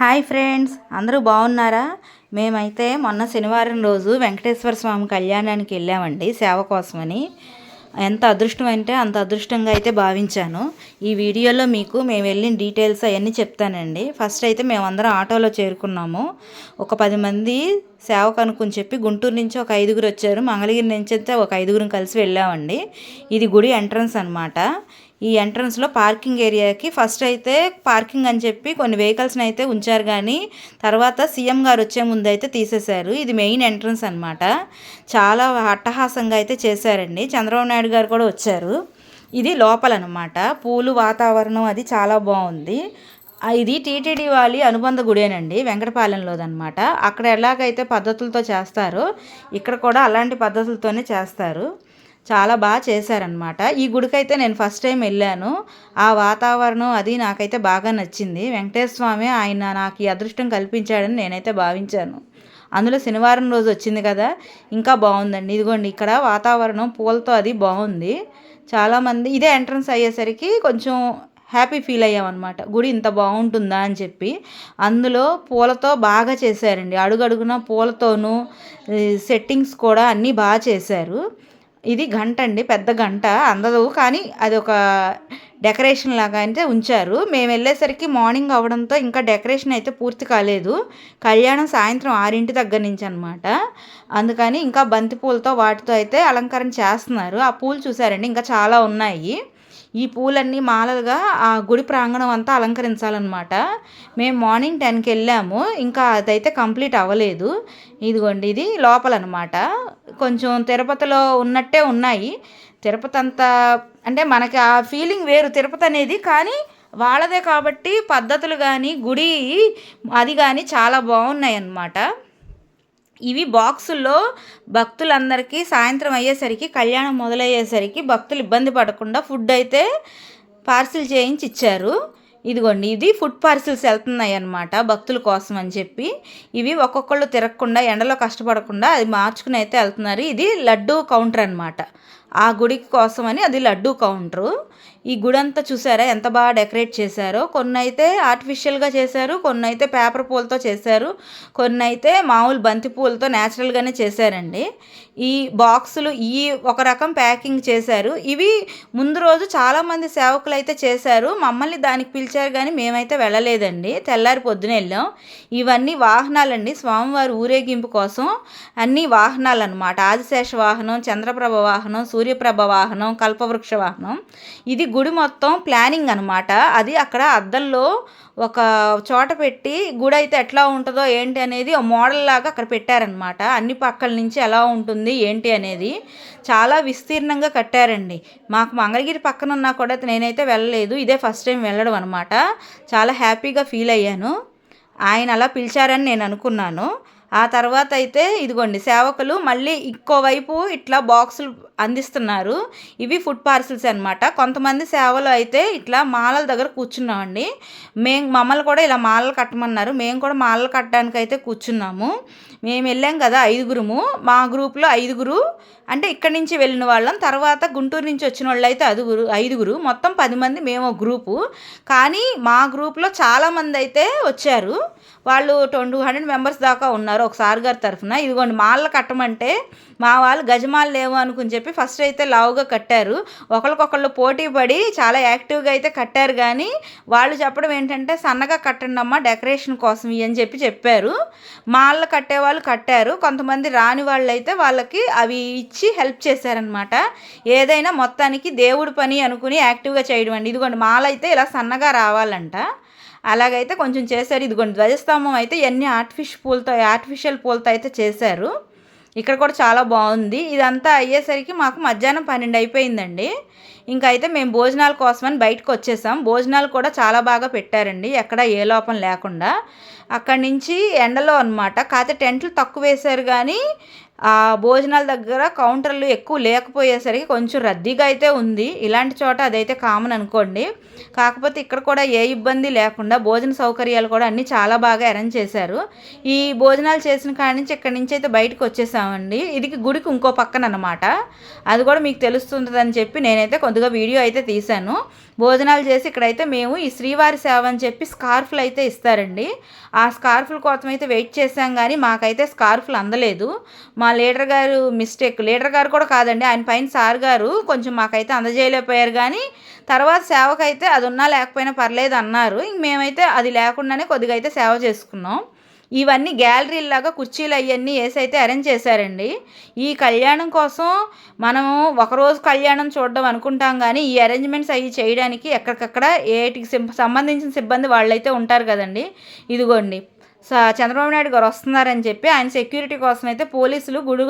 Hi friends అందరూ బాగున్నారా? మేమైతే మొన్న శనివారం రోజు వెంకటేశ్వర స్వామి కళ్యాణానికి వెళ్ళామండి సేవ కోసమని. ఎంత అదృష్టం అంటే అంత అదృష్టంగా అయితే భావించాను. ఈ వీడియోలో మీకు మేము వెళ్ళిన డీటెయిల్స్ అవన్నీ చెప్తానండి. ఫస్ట్ అయితే మేమందరం ఆటోలో చేరుకున్నాము. ఒక పది మంది సేవకు అనుకుని చెప్పి గుంటూరు నుంచి ఒక ఐదుగురు వచ్చారు. మంగళగిరి నుంచి అయితే ఒక ఐదుగురం కలిసి వెళ్ళామండి. ఇది గుడి ఎంట్రన్స్ అనమాట ఈ ఎంట్రన్స్లో పార్కింగ్ ఏరియాకి ఫస్ట్ అయితే పార్కింగ్ అని చెప్పి కొన్ని వెహికల్స్ని అయితే ఉంచారు కానీ తర్వాత సీఎం గారు వచ్చే ముందు అయితే తీసేశారు. ఇది మెయిన్ ఎంట్రన్స్ అనమాట చాలా అట్టహాసంగా అయితే చేశారండి. చంద్రబాబు నాయుడు గారు కూడా వచ్చారు. ఇది లోపలనమాట పూలు వాతావరణం అది చాలా బాగుంది. ఇది టీటీడీ వాళ్ళ అనుబంధ గుడేనండి వెంకటపాలెంలోదనమాట అక్కడ ఎలాగైతే పద్ధతులతో చేస్తారో ఇక్కడ కూడా అలాంటి పద్ధతులతోనే చేస్తారు. చాలా బాగా చేశారనమాట ఈ గుడికైతే నేను ఫస్ట్ టైం వెళ్ళాను. ఆ వాతావరణం అది నాకైతే బాగా నచ్చింది. వెంకటేశ్వర స్వామి ఆయన నాకు ఈ అదృష్టం కల్పించాడని నేనైతే భావించాను. అందులో శనివారం రోజు వచ్చింది కదా ఇంకా బాగుందండి. ఇదిగోండి ఇక్కడ వాతావరణం పూలతో అది బాగుంది. చాలామంది ఇదే ఎంట్రన్స్ అయ్యేసరికి కొంచెం హ్యాపీ ఫీల్ అయ్యామన్నమాట. గుడి ఇంత బాగుంటుందా అని చెప్పి. అందులో పూలతో బాగా చేశారండి. అడుగడుగున పూలతోనూ సెట్టింగ్స్ కూడా అన్నీ బాగా చేశారు. ఇది గంట అండి పెద్ద గంట అందదు. కానీ అది ఒక డెకరేషన్ లాగా అయితే ఉంచారు. మేము వెళ్ళేసరికి మార్నింగ్ అవడంతో ఇంకా డెకరేషన్ అయితే పూర్తి కాలేదు. కళ్యాణం సాయంత్రం ఆరింటి దగ్గర నుంచి అనమాట అందుకని ఇంకా బంతి పూలతో వాటితో అయితే అలంకరణ చేస్తున్నారు. ఆ పూలు చూసారండి ఇంకా చాలా ఉన్నాయి. ఈ పూలన్నీ మాలలుగా ఆ గుడి ప్రాంగణం అంతా అలంకరించాలన్నమాట. మేము మార్నింగ్ టెన్కి వెళ్ళాము. ఇంకా అదైతే కంప్లీట్ అవ్వలేదు. ఇదిగోండి ఇది లోపలనమాట కొంచెం తిరుపతిలో ఉన్నట్టే ఉన్నాయి. తిరుపతి అంతా అంటే మనకి ఆ ఫీలింగ్ వేరు తిరుపతి అనేది. కానీ వాళ్ళదే కాబట్టి పద్ధతులు కానీ గుడి అది కానీ చాలా బాగున్నాయి అన్నమాట ఇవి బాక్సుల్లో భక్తులందరికీ సాయంత్రం అయ్యేసరికి కళ్యాణం మొదలయ్యేసరికి భక్తులు ఇబ్బంది పడకుండా ఫుడ్ అయితే పార్సిల్ చేయించి ఇచ్చారు. ఇదిగోండి ఇది ఫుడ్ పార్సిల్స్ వెళ్తున్నాయి అనమాట భక్తుల కోసం అని చెప్పి. ఇవి ఒక్కొక్కళ్ళు తిరగకుండా ఎండలో కష్టపడకుండా అది మార్చుకుని అయితే వెళ్తున్నారు. ఇది లడ్డు కౌంటర్ అనమాట ఆ గుడి కోసమని అది లడ్డూ కౌంటరు. ఈ గుడి అంతా చూసారా ఎంత బాగా డెకరేట్ చేశారో. కొన్ని అయితే ఆర్టిఫిషియల్గా చేశారు కొన్ని అయితే పేపర్ పూలతో చేశారు కొన్ని అయితే మామూలు బంతి పూలతో న్యాచురల్గానే చేశారండి. ఈ బాక్సులు ఈ ఒక రకం ప్యాకింగ్ చేశారు. ఇవి ముందు రోజు చాలామంది సేవకులు అయితే చేశారు. మమ్మల్ని దానికి పిలిచారు కానీ మేమైతే వెళ్ళలేదండి. తెల్లారి పొద్దున వెళ్ళాం. ఇవన్నీ వాహనాలండి. స్వామివారి ఊరేగింపు కోసం అన్ని వాహనాలు అనమాట ఆదిశేష వాహనం చంద్రప్రభ వాహనం సూర్యప్రభ వాహనం కల్పవృక్ష వాహనం. ఇది గుడి మొత్తం ప్లానింగ్ అనమాట అది అక్కడ అద్దంలో ఒక చోట పెట్టి గుడి అయితే ఎట్లా ఉంటుందో ఏంటి అనేది మోడల్ లాగా అక్కడ పెట్టారనమాట అన్ని పక్కల నుంచి ఎలా ఉంటుంది ఏంటి అనేది చాలా విస్తీర్ణంగా కట్టారండి. మాకు మంగళగిరి పక్కన ఉన్నా కూడా నేనైతే వెళ్ళలేదు. ఇదే ఫస్ట్ టైం వెళ్ళడం అనమాట చాలా హ్యాపీగా ఫీల్ అయ్యాను. ఆయన అలా పిలిచారని నేను అనుకున్నాను. ఆ తర్వాత అయితే ఇదిగోండి సేవకులు మళ్ళీ ఇంకోవైపు ఇట్లా బాక్సులు అందిస్తున్నారు. ఇవి ఫుడ్ పార్సిల్స్ అనమాట కొంతమంది సేవలు అయితే ఇట్లా మాలల దగ్గర కూర్చున్నామండి. మేము మమ్మల్ని కూడా ఇలా మాలలు కట్టమన్నారు. మేము కూడా మాలలు కట్టడానికి అయితే కూర్చున్నాము. మేము వెళ్ళాం కదా ఐదుగురుము మా గ్రూప్లో ఐదుగురు అంటే ఇక్కడి నుంచి వెళ్ళిన వాళ్ళం. తర్వాత గుంటూరు నుంచి వచ్చిన వాళ్ళు అయితే అదుగురు ఐదుగురు. మొత్తం పది మంది మేము గ్రూపు. కానీ మా గ్రూప్లో చాలామంది అయితే వచ్చారు. వాళ్ళు టూ హండ్రెడ్ మెంబర్స్ దాకా ఉన్నారు ఒక సార్ గారి తరఫున. ఇదిగోండి మాలలు కట్టమంటే మా వాళ్ళు గజమాలు లేవు అనుకుని చెప్పి ఫస్ట్ అయితే లావుగా కట్టారు. ఒకరికొకళ్ళు పోటీ పడి చాలా యాక్టివ్గా అయితే కట్టారు. కానీ వాళ్ళు చెప్పడం ఏంటంటే సన్నగా కట్టండి అమ్మా డెకరేషన్ కోసం అని చెప్పి చెప్పారు. మాల కట్టేవాళ్ళు వాళ్ళు కట్టారు. కొంతమంది రాని వాళ్ళైతే వాళ్ళకి అవి ఇచ్చి హెల్ప్ చేశారనమాట ఏదైనా మొత్తానికి దేవుడి పని అనుకుని యాక్టివ్గా చేయడం అండి ఇదిగోండి మాల అయితే ఇలా సన్నగా రావాలంట. అలాగైతే కొంచెం చేశారు. ఇదిగోండి ధ్వజస్తంభం అయితే ఎన్ని ఆర్టిఫిషియల్ పూలతో ఆర్టిఫిషియల్ పూలతో అయితే చేశారు. ఇక్కడ కూడా చాలా బాగుంది. ఇదంతా అయ్యేసరికి మాకు మధ్యాహ్నం పన్నెండు అయిపోయిందండి. ఇంకా అయితే మేము భోజనాల కోసమని బయటకు వచ్చేసాం. భోజనాలు కూడా చాలా బాగా పెట్టారండి. ఎక్కడ ఏ లోపం లేకుండా. అక్కడి నుంచి ఎండలో అనమాట కాకపోతే టెంట్లు తక్కువ వేశారు కానీ ఆ భోజనాల దగ్గర కౌంటర్లు ఎక్కువ లేకపోయేసరికి కొంచెం రద్దీగా అయితే ఉంది. ఇలాంటి చోట అదైతే కామన్ అనుకోండి. కాకపోతే ఇక్కడ కూడా ఏ ఇబ్బంది లేకుండా భోజన సౌకర్యాలు కూడా అన్నీ చాలా బాగా అరేంజ్ చేశారు. ఈ భోజనాలు చేసిన కాడి నుంచి ఇక్కడి నుంచి అయితే బయటకు వచ్చేసామండి. ఇది గుడికి ఇంకో పక్కన అనమాట అది కూడా మీకు తెలుస్తుందని చెప్పి నేనైతే కొద్దిగా వీడియో అయితే తీశాను. భోజనాలు చేసి ఇక్కడైతే మేము ఈ శ్రీవారి సేవ అని చెప్పి స్కార్ఫ్లు అయితే ఇస్తారండి. ఆ స్కార్ఫ్ల కోసం అయితే వెయిట్ చేశాం కానీ మాకైతే స్కార్ఫ్లు అందలేదు. మా లీడర్ గారు మిస్టేక్. లీడర్ గారు కూడా కాదండి ఆయన పైన సార్ గారు కొంచెం మాకైతే అందజేయలేకపోయారు కానీ తర్వాత సేవకైతే అది ఉన్నా లేకపోయినా పర్లేదు అన్నారు. ఇంక మేమైతే అది లేకుండానే కొద్దిగా అయితే సేవ చేసుకున్నాం. ఇవన్నీ గ్యాలరీలాగా కుర్చీలు అవన్నీ ఏసైతే అరేంజ్ చేశారండి. ఈ కళ్యాణం కోసం మనము ఒకరోజు కళ్యాణం చూడడం అనుకుంటాం కానీ ఈ అరేంజ్మెంట్స్ అవి చేయడానికి ఎక్కడికక్కడ ఏటికి సంబంధించిన సిబ్బంది వాళ్ళైతే ఉంటారు కదండి. ఇదిగోండి చంద్రబాబు నాయుడు గారు వస్తున్నారని చెప్పి ఆయన సెక్యూరిటీ కోసం అయితే పోలీసులు గుడి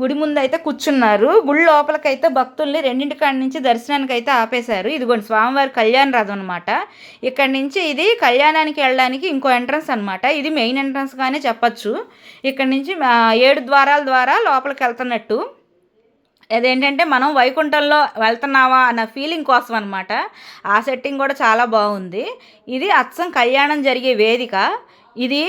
గుడి ముందు అయితే కూర్చున్నారు. గుడి లోపలికైతే భక్తుల్ని రెండింటి కాడి నుంచి దర్శనానికి అయితే ఆపేశారు. ఇదిగోండి స్వామివారి కళ్యాణ రథం అనమాట ఇక్కడ నుంచి ఇది కళ్యాణానికి వెళ్ళడానికి ఇంకో ఎంట్రన్స్ అనమాట ఇది మెయిన్ ఎంట్రన్స్గానే చెప్పచ్చు. ఇక్కడ నుంచి ఏడు ద్వారాల ద్వారా లోపలికి వెళ్తున్నట్టు. అదేంటంటే మనం వైకుంఠంలో వెళ్తున్నావా అన్న ఫీలింగ్ కోసం అనమాట ఆ సెట్టింగ్ కూడా చాలా బాగుంది. ఇది అచ్చం కళ్యాణం జరిగే వేదిక. ఇది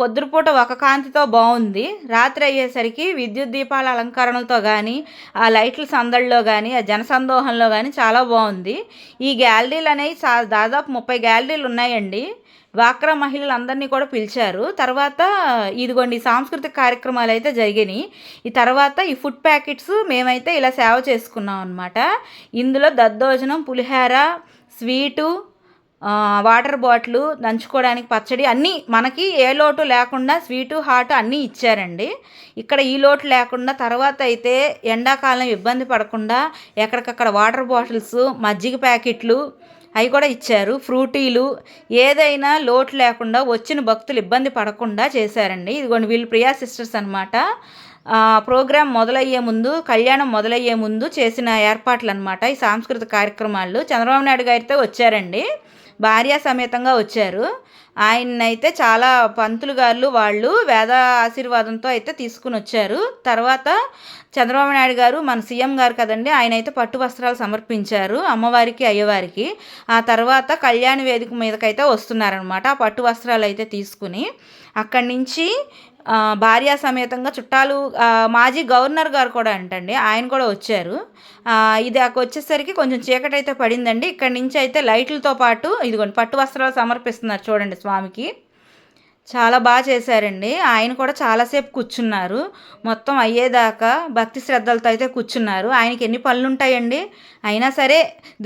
పొద్దుపూట ఒక కాంతితో బాగుంది. రాత్రి అయ్యేసరికి విద్యుత్ దీపాల అలంకరణలతో కానీ ఆ లైట్ల సందడిలో కానీ ఆ జనసందోహంలో కానీ చాలా బాగుంది. ఈ గ్యాలరీలు అనేవి దాదాపు ముప్పై గ్యాలరీలు ఉన్నాయండి. డ్వాక్రా మహిళలందరినీ కూడా పిలిచారు. తర్వాత ఇదిగోండి సాంస్కృతిక కార్యక్రమాలు అయితే జరిగినాయి. ఈ తర్వాత ఈ ఫుడ్ ప్యాకెట్స్ మేమైతే ఇలా సేవ చేసుకున్నాం అనమాట ఇందులో దద్దోజనం పులిహార స్వీటు వాటర్ బాటిల్ దంచుకోవడానికి పచ్చడి అన్నీ మనకి ఏ లోటు లేకుండా స్వీటు హాట్ అన్నీ ఇచ్చారండి. ఇక్కడ ఈ లోటు లేకుండా తర్వాత అయితే ఎండాకాలం ఇబ్బంది పడకుండా ఎక్కడికక్కడ వాటర్ బాటిల్స్ మజ్జిగ ప్యాకెట్లు అవి కూడా ఇచ్చారు. ఫ్రూటీలు ఏదైనా లోటు లేకుండా వచ్చిన భక్తులు ఇబ్బంది పడకుండా చేశారండి. ఇదిగోండి వీళ్ళు ప్రియా సిస్టర్స్ అనమాట ప్రోగ్రాం మొదలయ్యే ముందు కళ్యాణం మొదలయ్యే ముందు చేసిన ఏర్పాట్లు అనమాట ఈ సాంస్కృతిక కార్యక్రమాలు చంద్రబాబు నాయుడు గారితో వచ్చారండి. భార్య సమేతంగా వచ్చారు. ఆయన్నైతే చాలా పంతులు గారు వాళ్ళు వేద ఆశీర్వాదంతో అయితే తీసుకుని వచ్చారు. తర్వాత చంద్రబాబు నాయుడు గారు మన సీఎం గారు కదండి ఆయన అయితే పట్టు వస్త్రాలు సమర్పించారు అమ్మవారికి అయ్యవారికి. ఆ తర్వాత కళ్యాణ వేదిక మీదకైతే వస్తున్నారనమాట ఆ పట్టు వస్త్రాలు అయితే తీసుకుని. అక్కడి నుంచి భార్యా సమేతంగా చుట్టాలు మాజీ గవర్నర్ గారు కూడా అంటండి ఆయన కూడా వచ్చారు. ఇది వచ్చేసరికి కొంచెం చీకటి అయితే పడిందండి. ఇక్కడి నుంచి అయితే లైట్లతో పాటు ఇదిగోండి పట్టు వస్త్రాలు సమర్పిస్తున్నారు చూడండి స్వామికి. చాలా బాగా చేశారండి. ఆయన కూడా చాలాసేపు కూర్చున్నారు. మొత్తం అయ్యేదాకా భక్తి శ్రద్ధలతో అయితే కూర్చున్నారు. ఆయనకి ఎన్ని పనులు ఉంటాయండి అయినా సరే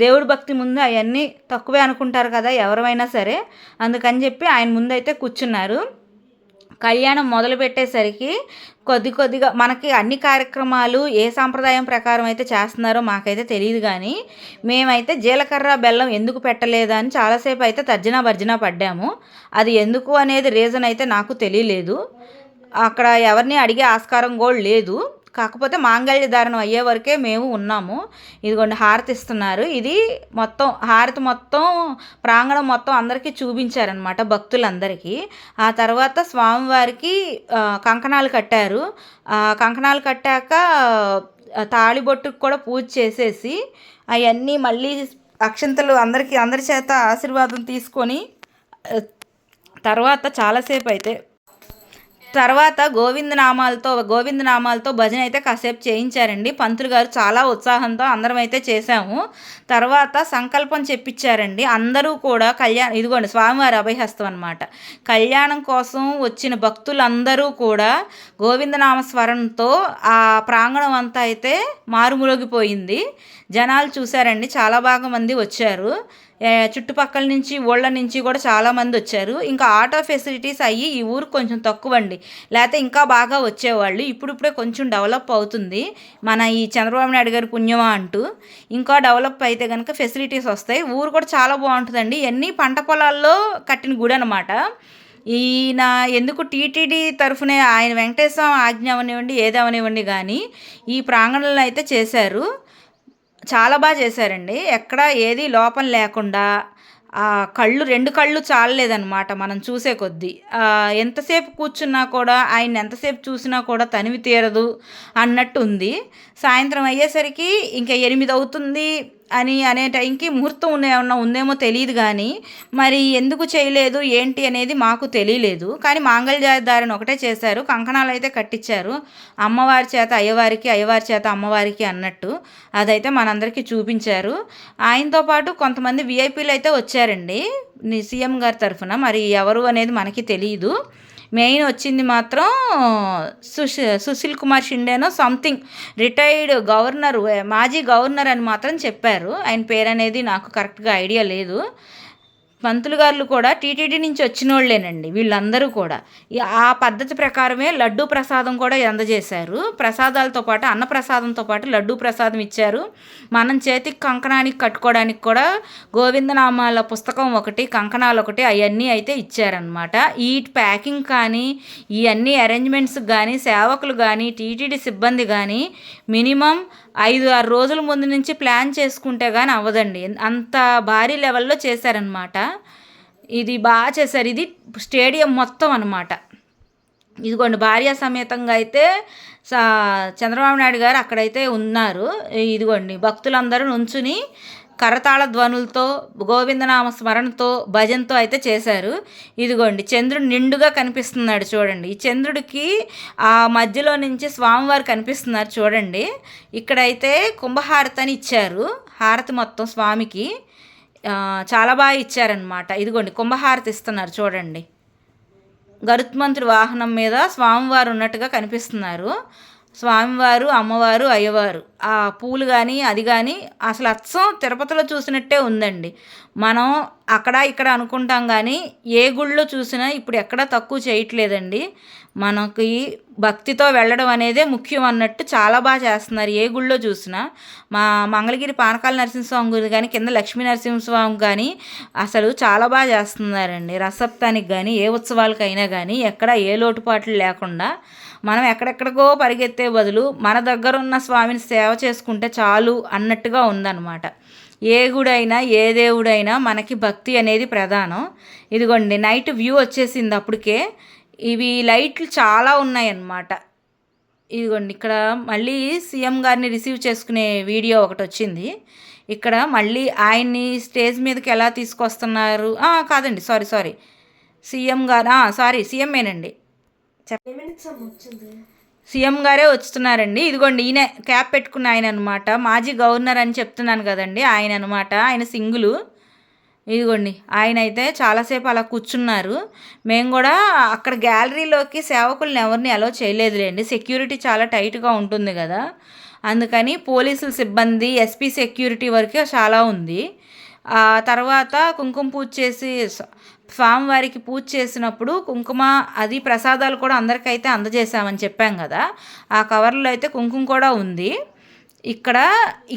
దేవుడి భక్తి ముందు అవన్నీ తక్కువే అనుకుంటారు కదా ఎవరైనా సరే. అందుకని చెప్పి ఆయన ముందు అయితే కూర్చున్నారు. కళ్యాణం మొదలు పెట్టేసరికి కొద్ది కొద్దిగా మనకి అన్ని కార్యక్రమాలు ఏ సాంప్రదాయం ప్రకారం అయితే చేస్తున్నారో మాకైతే తెలియదు కానీ మేమైతే జీలకర్ర బెల్లం ఎందుకు పెట్టలేదని చాలాసేపు అయితే తర్జనా భర్జన పడ్డాము. అది ఎందుకు అనేది రీజన్ అయితే నాకు తెలియలేదు. అక్కడ ఎవరిని అడిగే ఆస్కారం కూడా లేదు. కాకపోతే మాంగళ్య ధారణం అయ్యే వరకే మేము ఉన్నాము. ఇదిగోండి హారతి ఇస్తున్నారు. ఇది మొత్తం హారతి మొత్తం ప్రాంగణం మొత్తం అందరికీ చూపించారనమాట భక్తులందరికీ. ఆ తర్వాత స్వామివారికి కంకణాలు కట్టారు. కంకణాలు కట్టాక తాళిబొట్టుకు కూడా పూజ చేసేసి అవన్నీ మళ్ళీ అక్షంతలు అందరికీ అందరి చేత ఆశీర్వాదం తీసుకొని తర్వాత చాలాసేపు అయితే తర్వాత గోవిందనామాలతో గోవిందనామాలతో భజన అయితే కాసేపు చేయించారండి. పంతులు గారు చాలా ఉత్సాహంతో అందరం అయితే చేశాము. తర్వాత సంకల్పం చెప్పించారండి అందరూ కూడా కళ్యాణం ఇదిగోండి స్వామివారి అభయహస్తం అనమాట కళ్యాణం కోసం వచ్చిన భక్తులందరూ కూడా గోవిందనామ స్వరంతో ఆ ప్రాంగణం అంతా అయితే మారుములోగిపోయింది జనాలు చూశారండి. చాలా బాగా మంది వచ్చారు. చుట్టుపక్కల నుంచి ఊళ్ళ నుంచి కూడా చాలామంది వచ్చారు. ఇంకా ఆటో ఫెసిలిటీస్ అయ్యి ఈ ఊరు కొంచెం తక్కువ అండి లేకపోతే ఇంకా బాగా వచ్చేవాళ్ళు. ఇప్పుడిప్పుడే కొంచెం డెవలప్ అవుతుంది. మన ఈ చంద్రబాబు నాయుడు గారి పుణ్యమా అంటూ. ఇంకా డెవలప్ అయితే కనుక ఫెసిలిటీస్ వస్తాయి. ఊరు కూడా చాలా బాగుంటుందండి. ఎన్ని పంట పొలాల్లో కట్టిన గుడి అనమాట ఈయన ఎందుకు టీటీడీ తరఫునే ఆయన వెంకటేశ్వర ఆజ్ఞ అవనివ్వండి ఏదవనివ్వండి కానీ ఈ ప్రాంగణంలో అయితే చేశారు. చాలా బాగా చేశారండి. ఎక్కడ ఏది లోపం లేకుండా కళ్ళు రెండు కళ్ళు చాలలేదన్నమాట మనం చూసే కొద్దీ. ఎంతసేపు కూర్చున్నా కూడా ఆయన ఎంతసేపు చూసినా కూడా తనివి తీరదు అన్నట్టు ఉంది సాయంత్రం అయ్యేసరికి ఇంకా ఎనిమిది అవుతుంది. అని అనే టైంకి ముహూర్తం ఉన్న ఏమన్నా ఉందేమో తెలియదు కానీ మరి ఎందుకు చేయలేదు ఏంటి అనేది మాకు తెలియలేదు. కానీ మాంగళ్యధారణ ఒకటే చేశారు కంకణాలు అయితే కట్టించారు అమ్మవారి చేత అయ్యవారికి అయ్యవారి చేత అమ్మవారికి అన్నట్టు అదైతే మనందరికీ చూపించారు. ఆయనతో పాటు కొంతమంది విఐపీలు అయితే వచ్చారండి. సీఎం గారి తరఫున మరి ఎవరు అనేది మనకి తెలియదు మెయిన్ వచ్చింది మాత్రం సుశీ సుశీల్ కుమార్ షిండేనో సంథింగ్. రిటైర్డ్ గవర్నర్ మాజీ గవర్నర్ అని మాత్రం చెప్పారు. ఆయన పేరు అనేది నాకు కరెక్ట్గా ఐడియా లేదు. పంతులు గారులు కూడా టీటీడీ నుంచి వచ్చిన వాళ్ళేనండి వీళ్ళందరూ కూడా. ఆ పద్ధతి ప్రకారమే లడ్డూ ప్రసాదం కూడా అందజేశారు. ప్రసాదాలతో పాటు అన్న ప్రసాదంతో పాటు లడ్డు ప్రసాదం ఇచ్చారు. మనం చేతికి కంకణానికి కట్టుకోవడానికి కూడా గోవిందనామాల పుస్తకం ఒకటి కంకణాలు ఒకటి అవన్నీ అయితే ఇచ్చారనమాట ఈ ప్యాకింగ్ కానీ ఈ అన్ని అరేంజ్మెంట్స్ కానీ సేవకులు కానీ టీటీడీ సిబ్బంది కానీ మినిమం ఐదు ఆరు రోజుల ముందు నుంచి ప్లాన్ చేసుకుంటే కానీ అవ్వదండి. అంత భారీ లెవెల్లో చేశారనమాట ఇది బాగా చేశారు. ఇది స్టేడియం మొత్తం అనమాట ఇదిగోండి భార్య సమేతంగా అయితే సా చంద్రబాబు నాయుడు గారు అక్కడైతే ఉన్నారు. ఇదిగోండి భక్తులందరూ నుంచుని కరతాళ ధ్వనులతో గోవిందనామ స్మరణతో భజనతో అయితే చేశారు. ఇదిగోండి చంద్రుడు నిండుగా కనిపిస్తున్నాడు చూడండి. ఈ చంద్రుడికి ఆ మధ్యలో నుంచి స్వామివారు కనిపిస్తున్నారు చూడండి. ఇక్కడైతే కుంభహారతి అని ఇచ్చారు. హారతి మొత్తం స్వామికి చాలా బాగా ఇచ్చారనమాట ఇదిగోండి కుంభహారతి ఇస్తున్నారు చూడండి. గరుత్మంతుడి వాహనం మీద స్వామివారు ఉన్నట్టుగా కనిపిస్తున్నారు. స్వామివారు అమ్మవారు అయ్యవారు. ఆ పూలు కానీ అది కానీ అసలు అచ్చం తిరుపతిలో చూసినట్టే ఉందండి. మనం అక్కడ ఇక్కడ అనుకుంటాం కానీ ఏ గుళ్ళో చూసినా ఇప్పుడు ఎక్కడా తక్కువ చేయట్లేదండి. మనకి భక్తితో వెళ్ళడం అనేదే ముఖ్యం అన్నట్టు చాలా బాగా చేస్తున్నారు. ఏ గుళ్ళో చూసినా మా మంగళగిరి పానకాల నరసింహస్వామి గుడి కానీ కింద లక్ష్మీ నరసింహస్వామి కానీ అసలు చాలా బాగా చేస్తున్నారండి. రసప్తానికి కానీ ఏ ఉత్సవాలకైనా కానీ ఎక్కడ ఏ లోటుపాట్లు లేకుండా మనం ఎక్కడెక్కడికో పరిగెత్తే బదులు మన దగ్గర ఉన్న స్వామిని సేవ చేసుకుంటే చాలు అన్నట్టుగా ఉందన్నమాట. ఏ గుడైనా ఏ దేవుడైనా మనకి భక్తి అనేది ప్రధానం. ఇదిగోండి నైట్ వ్యూ వచ్చేసింది అప్పటికే. ఇవి లైట్లు చాలా ఉన్నాయన్నమాట. ఇదిగోండి ఇక్కడ మళ్ళీ సీఎం గారిని రిసీవ్ చేసుకునే వీడియో ఒకటి వచ్చింది. ఇక్కడ మళ్ళీ ఆయన్ని స్టేజ్ మీదకి ఎలా తీసుకొస్తున్నారు? కాదండి సారీ సారీ. సీఎం గారు సారీ సీఎంఏనండి సీఎం గారే వస్తున్నారండి. ఇదిగోండి ఈయన క్యాప్ పెట్టుకున్న ఆయన అనమాట మాజీ గవర్నర్ అని చెప్తున్నాను కదండి ఆయన అనమాట ఆయన సింగులు. ఇదిగోండి ఆయన అయితే చాలాసేపు అలా కూర్చున్నారు. మేము కూడా అక్కడ గ్యాలరీలోకి సేవకుల్ని ఎవరిని అలో చేయలేదులేండి. సెక్యూరిటీ చాలా టైట్గా ఉంటుంది కదా. అందుకని పోలీసుల సిబ్బంది ఎస్పీ సెక్యూరిటీ వరకే చాలా ఉంది. ఆ తర్వాత కుంకుమ పూజ చేసి స్వామివారికి పూజ చేసినప్పుడు కుంకుమ అది ప్రసాదాలు కూడా అందరికైతే అందజేశామని చెప్పాం కదా. ఆ కవర్లో అయితే కుంకుమ కూడా ఉంది. ఇక్కడ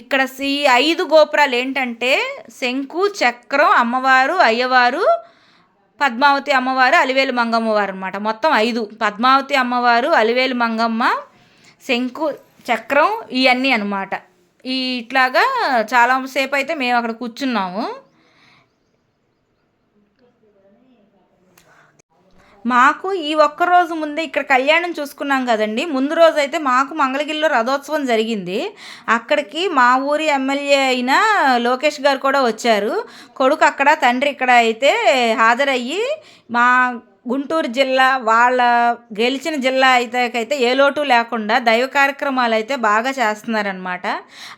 ఇక్కడ ఈ ఐదు గోపురాలు ఏంటంటే శంకు చక్రం అమ్మవారు అయ్యవారు పద్మావతి అమ్మవారు అలివేలు మంగమ్మ వారు అనమాట మొత్తం ఐదు. పద్మావతి అమ్మవారు అలివేలు మంగమ్మ శంకు చక్రం ఇవన్నీ అనమాట ఈ ఇట్లాగా చాలాసేపు అయితే మేము అక్కడ కూర్చున్నాము. మాకు ఈ ఒక్క రోజు ముందే ఇక్కడ కళ్యాణం చూసుకున్నాం కదండి. ముందు రోజు అయితే మాకు మంగళగిరిలో రథోత్సవం జరిగింది. అక్కడికి మా ఊరి ఎమ్మెల్యే అయిన లోకేష్ గారు కూడా వచ్చారు. కొడుకు అక్కడ తండ్రి ఇక్కడ అయితే హాజరయ్యి మా గుంటూరు జిల్లా వాళ్ళ గెలిచిన జిల్లా అయితే అయితే ఏ లోటు లేకుండా దైవ కార్యక్రమాలు అయితే బాగా చేస్తున్నారనమాట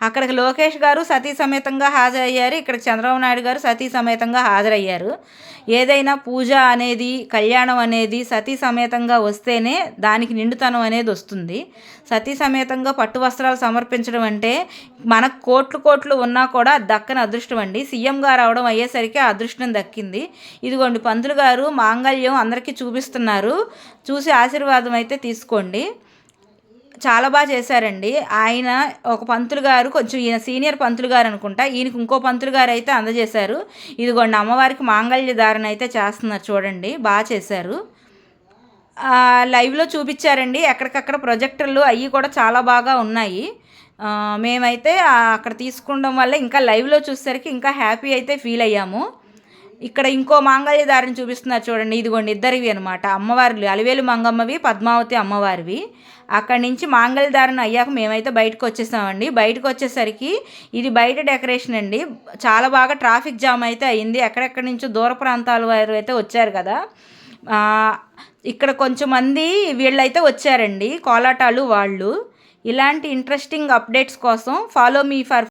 అక్కడికి లోకేష్ గారు సతీ సమేతంగా హాజరయ్యారు. ఇక్కడ చంద్రబాబు నాయుడు గారు సతీ సమేతంగా హాజరయ్యారు. ఏదైనా పూజ అనేది కళ్యాణం అనేది సతీ సమేతంగా వస్తేనే దానికి నిండుతనం అనేది వస్తుంది. సతీ సమేతంగా పట్టు వస్త్రాలు సమర్పించడం అంటే మనకు కోట్లు కోట్లు ఉన్నా కూడా దక్కని అదృష్టం అండి. సీఎం గారు అవడం అయ్యేసరికి ఆ అదృష్టం దక్కింది. ఇదిగోండి పంతులు గారు మాంగళ్యం అందరికీ చూపిస్తున్నారు. చూసి ఆశీర్వాదం అయితే తీసుకోండి. చాలా బాగా చేశారండి. ఆయన ఒక పంతులు గారు కొంచెం ఈయన సీనియర్ పంతులు గారు అనుకుంటా ఈయనకి ఇంకో పంతులు గారు అయితే అందజేశారు. ఇదిగోండి అమ్మవారికి మాంగళ్య ధారణ అయితే చేస్తున్నారు చూడండి బాగా చేశారు. లైవ్లో చూపించారండి ఎక్కడికక్కడ ప్రొజెక్టర్లు అవి కూడా చాలా బాగా ఉన్నాయి. మేమైతే అక్కడ తీసుకోవడం వల్ల ఇంకా లైవ్లో చూసేసరికి ఇంకా హ్యాపీ అయితే ఫీల్ అయ్యాము. ఇక్కడ ఇంకో మాంగళ్యదారిని చూపిస్తున్నారు చూడండి. ఇదిగోండి ఇద్దరివి అనమాట అమ్మవార్లు అలివేలు మంగమ్మవి పద్మావతి అమ్మవారివి. అక్కడి నుంచి మాంగళ్యదారిని అయ్యాక మేమైతే బయటకు వచ్చేసామండి. బయటకు వచ్చేసరికి ఇది బయట డెకరేషన్ అండి. చాలా బాగా ట్రాఫిక్ జామ్ అయితే అయింది ఎక్కడెక్కడి నుంచో దూర ప్రాంతాల వారు అయితే వచ్చారు కదా. ఇక్కడ కొంచెం మంది వీళ్ళైతే వచ్చారండి. కోలాటాలు వాళ్ళు. ఇలాంటి ఇంట్రెస్టింగ్ అప్డేట్స్ కోసం ఫాలో మీ ఫర్